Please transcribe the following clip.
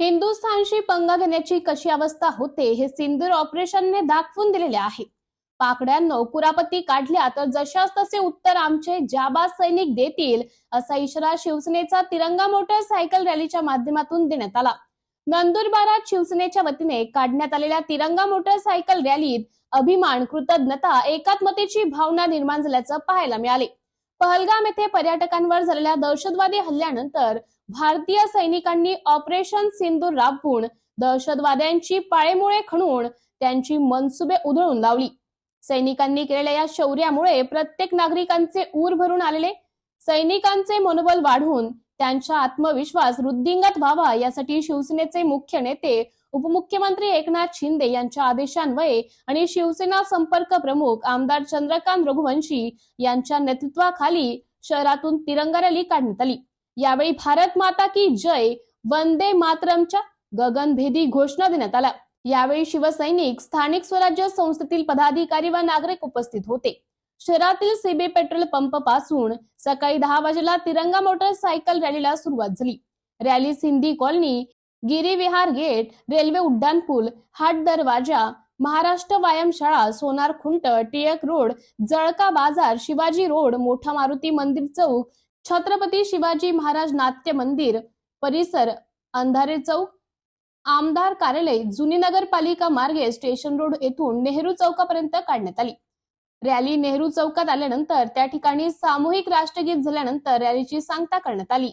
हिंदुस्थानशी पंगा घेण्याची कशी अवस्था होते हे सिंदूर ऑपरेशनने दाखवून दिलेले आहे. पाकड्यांनो कुरापती काढल्या तर जशास तसे उत्तर आमचे जाबाज सैनिक देतील असा इशारा शिवसेनेचा तिरंगा मोटरसायकल रॅलीच्या माध्यमातून देण्यात आला. नंदुरबारात शिवसेनेच्या वतीने काढण्यात आलेल्या तिरंगा मोटरसायकल रॅलीत अभिमान कृतज्ञता एकात्मतेची भावना निर्माण झाल्याचं पाहायला मिळाले. पहलगाम येथे पर्यटकांवर झालेल्या दहशतवादी हल्ल्यानंतर भारतीय सैनिकांनी ऑपरेशन सिंधू राबवून दहशतवाद्यांची पाळेमुळे खणून त्यांची मनसुबे उधळून लावली. सैनिकांनी केलेल्या या शौर्यामुळे प्रत्येक नागरिकांचे ऊर भरून आलेले सैनिकांचे मनोबल वाढवून त्यांचा आत्मविश्वास वृद्धिंगत व्हावा यासाठी शिवसेनेचे मुख्य नेते उपमुख्यमंत्री एकनाथ शिंदे यांच्या आदेशान्वये आणि शिवसेना संपर्क प्रमुख आमदार चंद्रकांत रघुवंशी यांच्या नेतृत्वाखाली शहरातून तिरंगा रॅली काढण्यात आली. यावेळी भारत माता की जय वंदे मातरमच्या गगनभेदी घोषणा देण्यात आल्या. यावेळी शिवसैनिक स्थानिक स्वराज्य संस्थेतील पदाधिकारी व नागरिक उपस्थित होते. शहरातील सीबी पेट्रोल पंपपासून सकाळी दहा वाजेला तिरंगा मोटरसायकल रॅलीला सुरुवात झाली. Rally Sindhi colony Girivihar gate railway उड्डाणपूल हाट दरवाजा महाराष्ट्र व्यायामशाळा सोनार खुंट टिळक रोड जळका बाजार शिवाजी रोड मोठा मारुती मंदिर चौक छत्रपती शिवाजी महाराज नाट्य मंदिर परिसर अंधारे चौक आमदार कार्यालय जुनी नगरपालिका मार्गे स्टेशन रोड येथून नेहरू चौकापर्यंत काढण्यात आली. रॅली नेहरू चौकात आल्यानंतर त्या ठिकाणी सामूहिक राष्ट्रगीत झाल्यानंतर रॅलीची सांगता करण्यात आली.